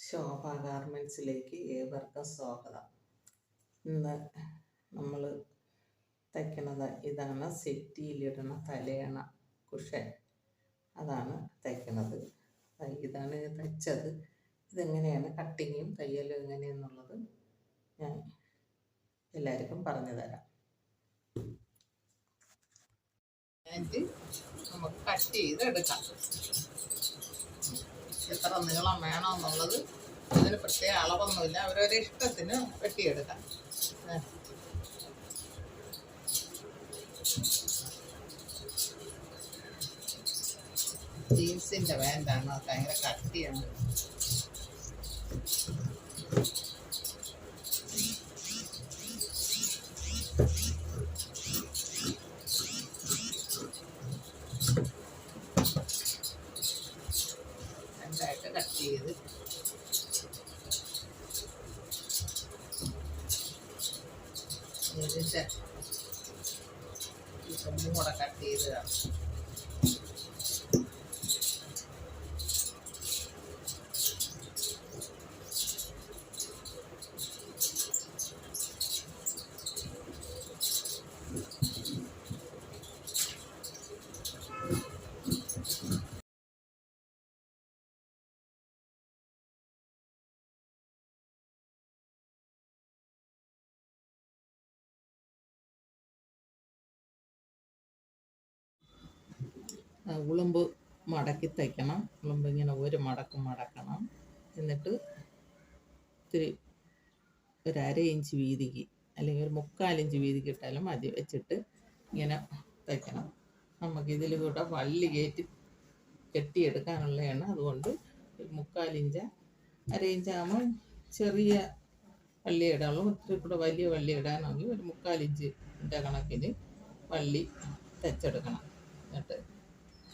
ശോഭ ഗാർമെൻസിലേക്ക് ഏവർക്കും സ്വാഗതം. ഇന്ന് നമ്മൾ തയ്ക്കുന്നത് ഇതാണ്. സെറ്റിയിലിടുന്ന തലയണ കുഷൻ. അതാണ് തയ്ക്കുന്നത് ഇതാണ് തയ്ച്ചത്. ഇതെങ്ങനെയാണ് കട്ടിങ്ങും തയ്യലും എങ്ങനെയെന്നുള്ളത് ഞാൻ എല്ലാവർക്കും പറഞ്ഞു തരാം. നമുക്ക് കട്ട് ചെയ്ത് എടുക്കാം എത്ര നീളം വേണമെന്നുള്ളത് അതിന് പ്രത്യേക അളവൊന്നുമില്ല. അവരവരുടെ ഇഷ്ടത്തിന് വെട്ടിയെടുക്കാം. ജീൻസിന്റെ അത് ഭയങ്കര കട്ടിയുണ്ട് രണ്ടായിട്ട് കട്ട് ചെയ്ത്. ഇതിന്റെ ഈ കൊമ്പും കൂടെ കട്ട് ചെയ്ത്. ഉളുമ്പ് മടക്കി തയ്ക്കണം. ഉളുമ്പ് ഇങ്ങനെ ഒരു മടക്ക് മടക്കണം. എന്നിട്ട് ഇത്തിരി ഒരു അര ഇഞ്ച് വീതിക്ക് അല്ലെങ്കിൽ ഒരു മുക്കാലിഞ്ച് വീതിക്ക് ഇട്ടാലും മതി. വെച്ചിട്ട് ഇങ്ങനെ തയ്ക്കണം. നമുക്ക് ഇതിൽ കൂടെ വള്ളി കയറ്റി കെട്ടിയെടുക്കാനുള്ളതാണ് അതുകൊണ്ട് ഇഞ്ച് അര ഇഞ്ചാകുമ്പോൾ ചെറിയ വള്ളി ഇടാനുള്ളൂ ഒത്തിരി കൂടെ വലിയ വള്ളി ഇടാനാണെങ്കിൽ ഒരു മുക്കാലിഞ്ചിന്റെ കണക്കിന് വള്ളി തയ്ച്ചെടുക്കണം. എന്നിട്ട്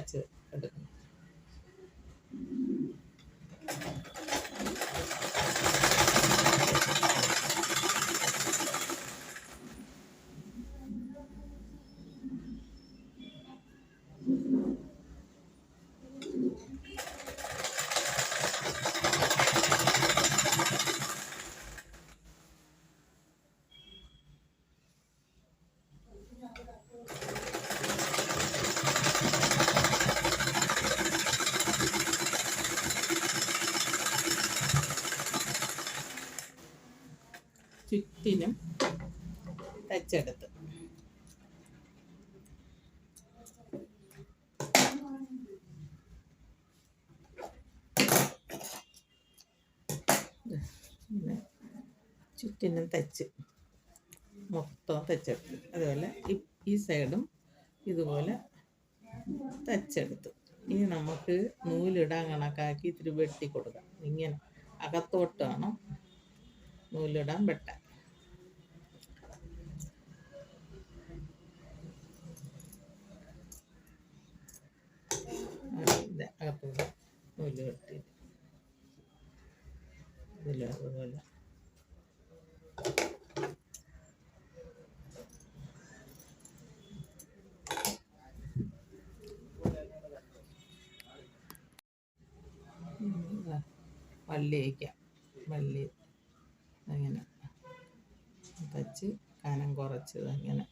ഇതുപോലെ തച്ച് എടുക്കണം ചുറ്റിനും തച്ചെടുത്ത്. ചുറ്റിനും തച്ച്. മൊത്തം തച്ചെടുത്ത്. അതുപോലെ ഈ- സൈഡും ഇതുപോലെ തച്ചെടുത്തു. ഇനി നമുക്ക് നൂലിടാൻ കണക്കാക്കി ഇത്തിരി വെട്ടി കൊടുക്കാം ഇങ്ങനെ അകത്തോട്ട് വേണം നൂലിടാൻ വെട്ടാൻ അകത്തോട്ട് നൂൽ കെട്ടി ദാ വള്ളി വയ്ക്കാം. വള്ളി അങ്ങനെ തച്ച് കനം കുറച്ച് അങ്ങനെ.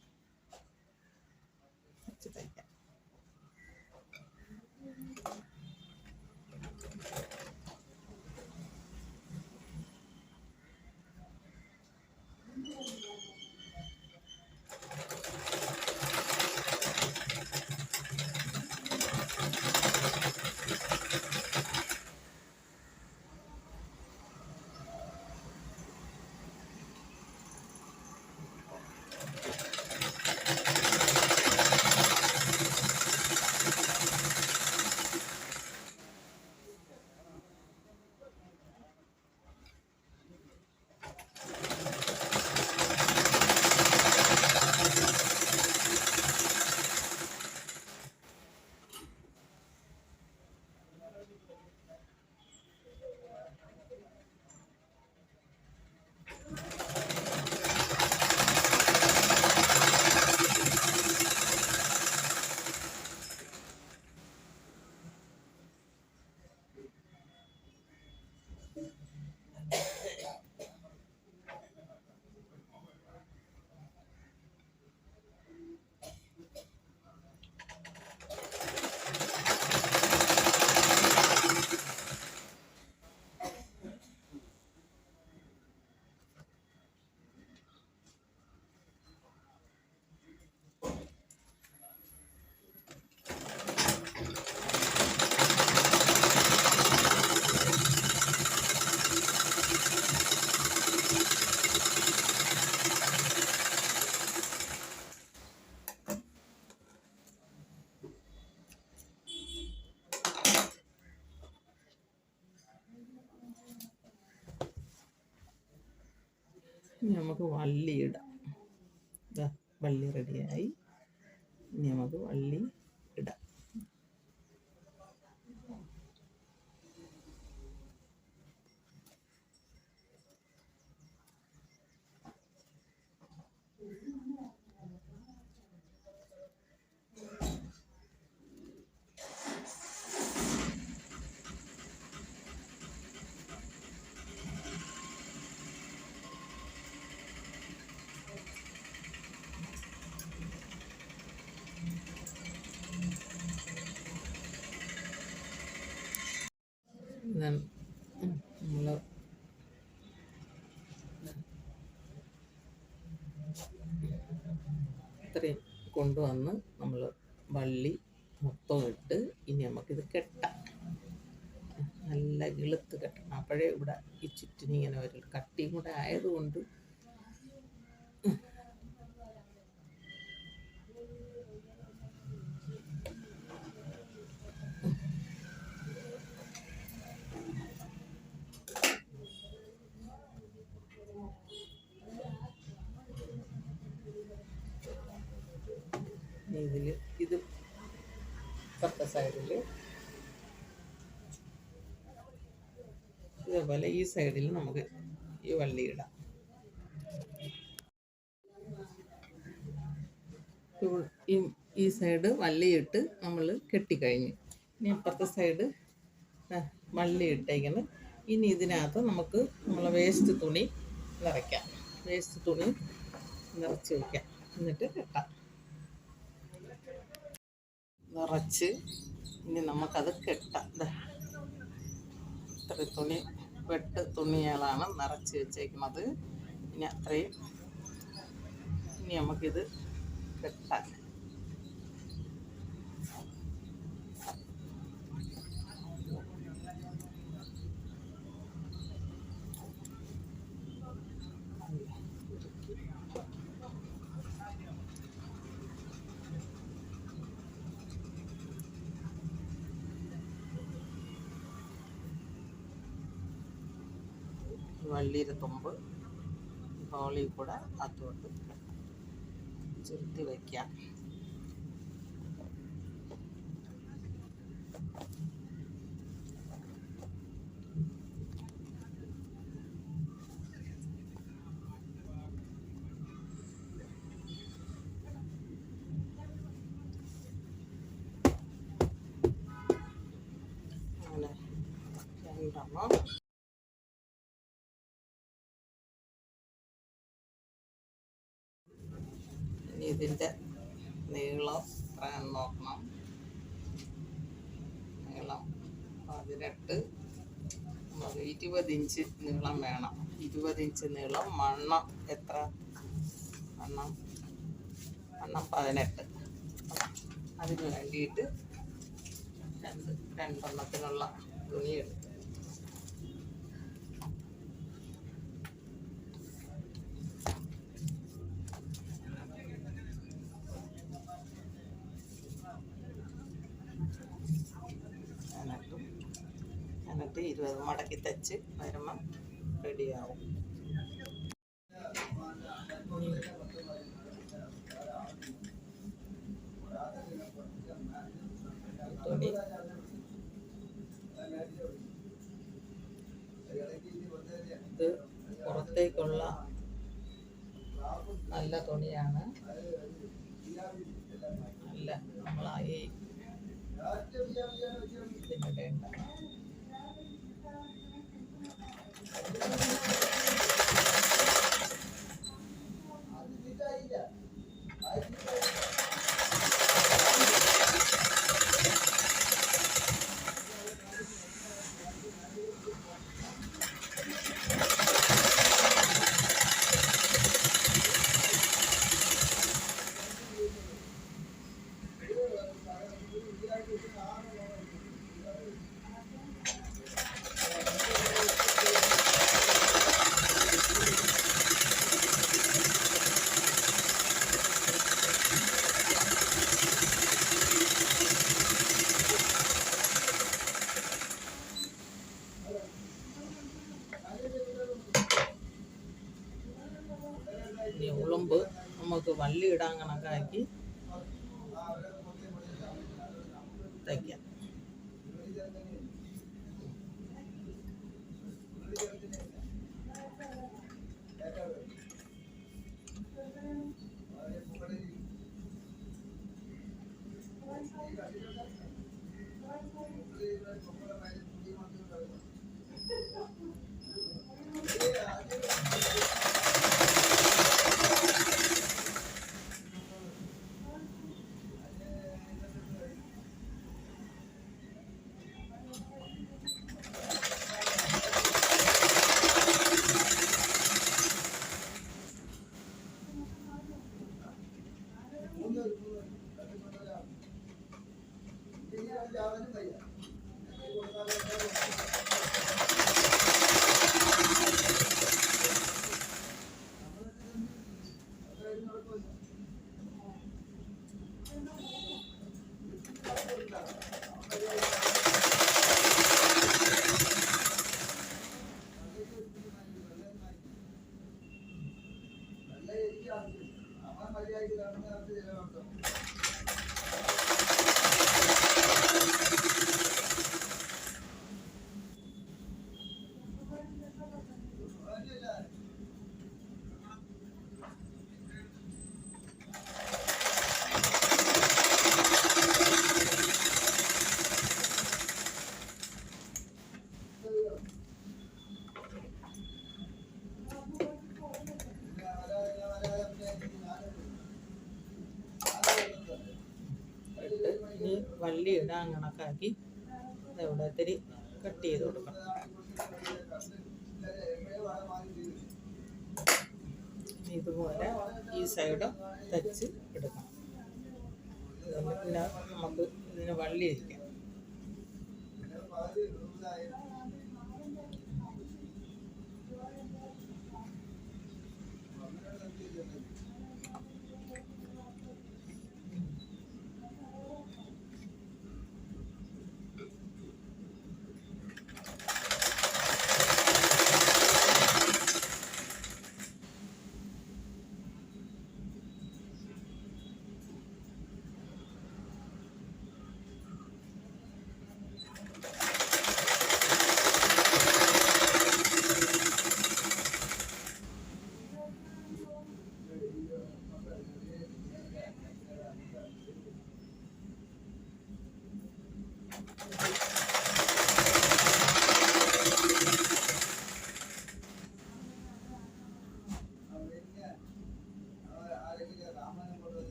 വള്ളി റെഡിയായി ഇനി നമുക്ക് വള്ളി ഇടാം ഇതാണ് നമ്മൾ ഇത്രയും കൊണ്ടുവന്ന് നമ്മൾ വള്ളി മൊത്തം ഇട്ട് ഇനി നമുക്കിത് കെട്ടാം. നല്ല ഇളുത്ത് കെട്ടണം. അപ്പോഴേ ഇവിടെ ഈ ചുറ്റിനിങ്ങനെ ഒരു വരും സൈഡിൽ ഇതേപോലെ ഈ സൈഡിൽ നമുക്ക് ഈ വള്ളി ഇടാം. ഈ സൈഡ് വള്ളിയിട്ട് നമ്മൾ കെട്ടിക്കഴിഞ്ഞു. ഇനി അപ്പുറത്തെ സൈഡ് വള്ളി ഇട്ടേക്കണം. ഇനി ഇതിനകത്ത് നമുക്ക് നമ്മളെ വേസ്റ്റ് തുണി നിറയ്ക്കാം. വേസ്റ്റ് തുണി നിറച്ച് വയ്ക്കാം എന്നിട്ട് കെട്ടാം. നിറച്ച് ഇനി നമുക്കത് കെട്ടാം. ഇത്ര തുണി വെട്ട് തുണികളാണ് നിറച്ച് വെച്ചേക്കുന്നത്. ഇനി അത്രയും ഇനി നമുക്കിത് കെട്ടാം. വള്ളിയുടെ തുമ്പ് തോളി കൂടെ അതുകൊണ്ട് ചുരുട്ടി വയ്ക്കാം അങ്ങനെ. ഇതിന്റെ നീളം എത്രയാണെന്ന് നോക്കണം. നീളം പതിനെട്ട്. ഇരുപത് ഇഞ്ച് നീളം വേണം. ഇരുപത് ഇഞ്ച് നീളം മണ്ണം എത്ര? മണ്ണം മണ്ണം പതിനെട്ട്. അതിന് വേണ്ടിയിട്ട് രണ്ട് രണ്ടെണ്ണത്തിനുള്ള തുണി എടുത്തു എന്നിട്ട് എന്നിട്ട് ഇരുപത് മടക്കി തച്ച് വരുമ്പം റെഡിയാവും തുണി ഇത് പുറത്തേക്കുള്ള നല്ല തുണിയാണ്. നല്ല നമ്മളായി. പിന്നെ ഇനി കണക്കാക്കി ഇട്ട് ഇനി വള്ളി ഒരു അങ്ങണക്കാക്കി ഇവിടെ ഇത്തിരി കട്ട് ചെയ്ത് കൊടുക്കണം ഇതുപോലെ ഈ സൈഡും തച്ച് എടുക്കണം. പിന്നെ നമുക്ക് ഇതിന് വള്ളി ഇരിക്കാം